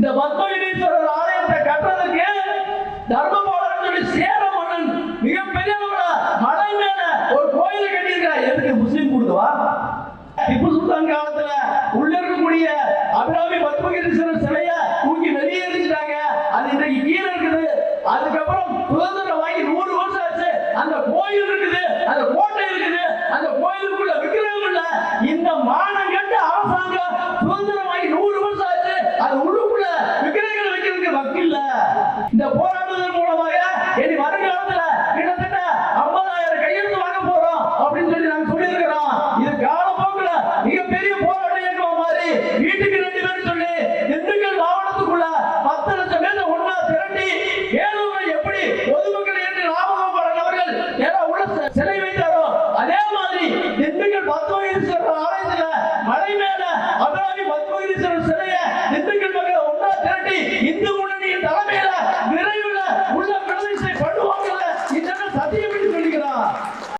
இந்த பத்மகிரீஸ்வரர் ஆலயத்தை கட்டுறதுக்கு தர்மபுரம் சொல்லி சேர மன்னன் மிகப்பெரிய ஒரு மலை மேல ஒரு கோயில் கட்டியிருக்கிறார். எதுக்கு முஸ்லீம் கொடுக்கவா திப்பு சுல்தான் காலத்துல உள்ள இருக்கக்கூடிய அபிராமி பத்மகிரீஸ்வரர் சிலைய தூக்கி வெளியே எரிஞ்சிட்டாங்க அது இன்னைக்கு கீழே இருக்குது. அதுக்கப்புறம் சுதந்திரம் வாங்கி நூறு வருஷம் ஆச்சு. அந்த கோயில் இருக்குது அந்த கோட்டை இருக்குது. அந்த கோயிலுக்குள்ள விக்கிரகம் இல்ல. இந்த மானம் கெட்ட அரசாங்கம் சுதந்திரம் வாங்கி நூறு வருஷம் ஆச்சு அது உள்ளுக்குள்ள விக்கிரகங்கள் இல்ல. இந்த போராட்டத்தின் மூலமாக இனி வருங்காலத்துல கிட்டத்தட்ட ஐம்பதாயிரம் கையெழுத்து வாங்க போறோம் அப்படின்னு சொல்லி நாங்க சொல்லியிருக்கிறோம். இது காலப்போக்குல மிகப்பெரிய போராட்ட இயக்கம் மாதிரி வீட்டுக்கு ரெண்டு பேரும் சொல்லி திண்டுக்கல் மாவட்டத்துக்குள்ள பத்து லட்சம் பேர் ஒன்னா திரட்டி ஏழுமை எப்படி பொதுமக்கள் என்று லாபகம் அவர்கள் ஏன்னா உள்ள சிலை வைத்தாரோ அதே மாதிரி திண்டுக்கல் பத்மகிரீஸ்வரர் ஆலயத்துல மலை மேல அபிராமி பத்மகிரீஸ்வரர் உள்ள பிரதிஷ்டை பண்ணுவாங்கல்ல இதெல்லாம் சத்தியம் சொல்லிக்கிறான்